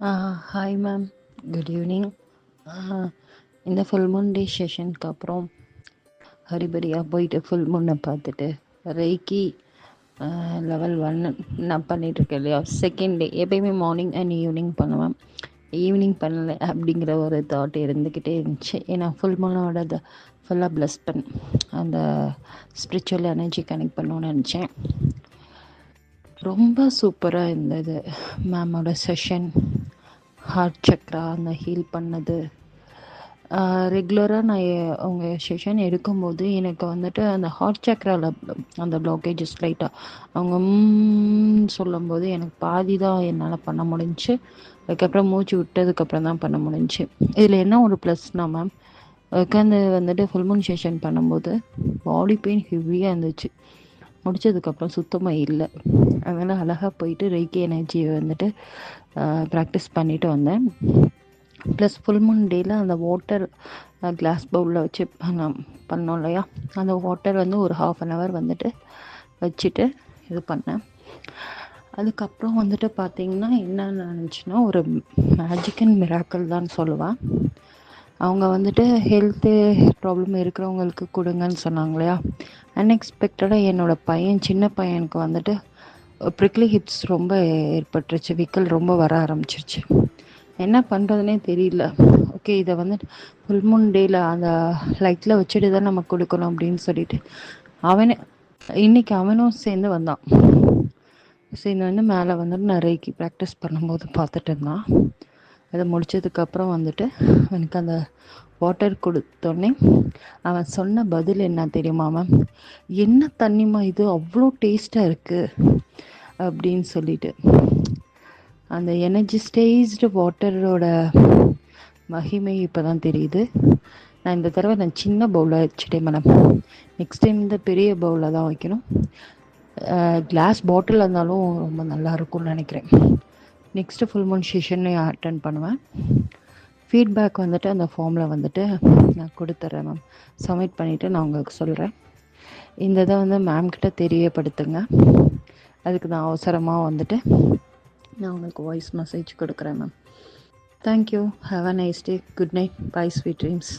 Hi ma'am good evening இந்த full moon day செஷனுக்கு அப்புறம் ஹரிபரியாக போயிட்டு ஃபுல் மூனை பார்த்துட்டு ரெய்க்கி லெவல் ஒன் நான் பண்ணிகிட்ருக்கேன் இல்லையா? செகண்ட் டே எப்பயுமே மார்னிங் அண்ட் ஈவினிங் பண்ணுவேன். ஈவினிங் பண்ணலை அப்படிங்கிற ஒரு தாட் இருந்துக்கிட்டே இருந்துச்சு. ஏன்னா ஃபுல் மூனோட அதை ஃபுல்லாக ப்ளஸ் பண்ண அந்த ஸ்பிரிச்சுவல் எனர்ஜி கனெக்ட் பண்ணணும்னு நினச்சேன். ரொம்ப சூப்பராக இருந்தது. மேமோட செஷன் ஹார்ட் சக்ரா அந்த ஹீல் பண்ணது. ரெகுலராக நான் அவங்க செஷன் எடுக்கும்போது எனக்கு வந்துட்டு அந்த ஹார்ட் சக்ராவில் அந்த பிளாக்கேஜஸ் லைட்டாக அவங்க சொல்லும்போது எனக்கு பாதி தான் என்னால் பண்ண முடிஞ்சு. அதுக்கப்புறம் மூச்சு விட்டதுக்கப்புறம் தான் பண்ண முடிஞ்சுச்சு இதில் என்ன ஒரு ப்ளஸ்னா மேம் உட்காந்து வந்துட்டு ஃபுல் மூன் செஷன் பண்ணும்போது பாடி பெயின் ஹெவியாக இருந்துச்சு. முடிச்சதுக்கப்புறம் சுத்தமாக இல்லை. அதனால் அழகாக போயிட்டு ரெய்கி எனர்ஜியை வந்துட்டு ப்ராக்டிஸ் பண்ணிட்டு வந்தேன். ப்ளஸ் ஃபுல் மூன் டேயில் அந்த வாட்டர் கிளாஸ் பவுலில் வச்சு பண்ண பண்ணோம் இல்லையா? அந்த வாட்டர் வந்து ஒரு ஹாஃப் அன் ஹவர் வந்துட்டு வச்சுட்டு இது பண்ணேன். அதுக்கப்புறம் வந்துட்டு பார்த்தீங்கன்னா என்ன நினச்சின்னா ஒரு மேஜிக் அண்ட் மிராக்கிள் தான் சொல்லுவேன். அவங்க வந்துட்டு ஹெல்த்து ப்ராப்ளம் இருக்கிறவங்களுக்கு கொடுங்கன்னு சொன்னாங்க இல்லையா? அன்எக்ஸ்பெக்டடாக என்னோடய பையன் சின்ன பையனுக்கு வந்துட்டு ப்ரிக்லி ஹிப்ஸ் ரொம்ப ஏற்பட்டுருச்சு. விக்கல் ரொம்ப வர ஆரம்பிச்சிருச்சு. என்ன பண்ணுறதுனே தெரியல. ஓகே இதை வந்து ஃபுல் மூன் டேயில் அந்த லைட்டில் வச்சுட்டு தான் நம்ம கொடுக்கணும் அப்படின்னு சொல்லிட்டு அவனே இன்னைக்கு அவனும் சேர்ந்து வந்தான். சேர்ந்து வந்து மேலே வந்துட்டு நான் ரேக்கி ப்ராக்டிஸ் பண்ணும்போது பார்த்துட்டு இருந்தான். அதை முடிச்சதுக்கப்புறம் வந்துட்டு எனக்கு அந்த வாட்டர் கொடுத்தோடனே அவன் சொன்ன பதில் என்ன தெரியுமா மேம் என்ன தண்ணிமா இது? அவ்வளோ டேஸ்ட்டாக இருக்குது அப்படின்னு சொல்லிட்டு. அந்த எனர்ஜி ஸ்டேஜ்டு வாட்டரோட மகிமை இப்போ தான் தெரியுது. நான் இந்த தடவை நான் சின்ன பவுலில் வச்சுட்டேன் மேடம் நெக்ஸ்ட் டைம் இந்த பெரிய பவுலில் தான் வைக்கணும். கிளாஸ் பாட்டில் இருந்தாலும் ரொம்ப நல்லா இருக்கும்னு நினைக்கிறேன். நெக்ஸ்ட்டு ஃபுல் மூன் செஷன்லையும் அட்டன் பண்ணுவேன். ஃபீட்பேக் வந்துட்டு அந்த ஃபார்மில் வந்துட்டு நான் கொடுத்துட்றேன் மேம் சப்மிட் பண்ணிவிட்டு நான் உங்களுக்கு சொல்கிறேன் இந்த இதை வந்து மேம்கிட்ட தெரியப்படுத்துங்க. அதுக்கு நான் அவசரமாக வந்துட்டு நான் உங்களுக்கு வாய்ஸ் மெசேஜ் கொடுக்குறேன் ma'am thank you have a nice day good night bye sweet dreams